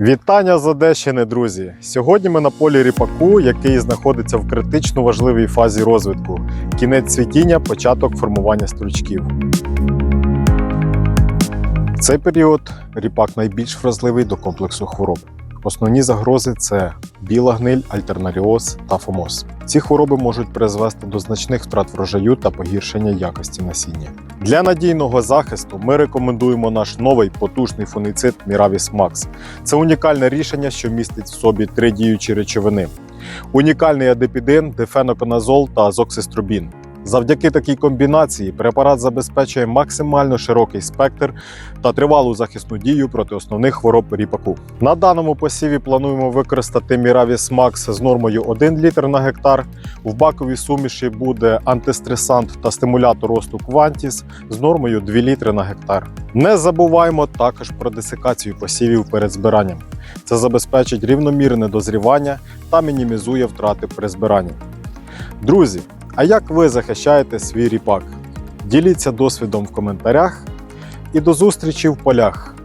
Вітання з Одещини, друзі! Сьогодні ми на полі ріпаку, який знаходиться в критично важливій фазі розвитку. Кінець цвітіння, початок формування стручків. В цей період ріпак найбільш вразливий до комплексу хвороб. Основні загрози це біла гниль, альтернаріоз та фомоз. Ці хвороби можуть призвести до значних втрат врожаю та погіршення якості насіння. Для надійного захисту ми рекомендуємо наш новий потужний фунгіцид Miravis Max. Це унікальне рішення, що містить в собі три діючі речовини: унікальний адепідин, дефеноконазол та азоксистробін. Завдяки такій комбінації препарат забезпечує максимально широкий спектр та тривалу захисну дію проти основних хвороб ріпаку. На даному посіві плануємо використати Miravis Max з нормою 1 літр на гектар. В баковій суміші буде антистресант та стимулятор росту Quantis з нормою 2 літри на гектар. Не забуваємо також про десикацію посівів перед збиранням. Це забезпечить рівномірне дозрівання та мінімізує втрати при збиранні. Друзі, а як ви захищаєте свій ріпак? Діліться досвідом в коментарях і до зустрічі в полях.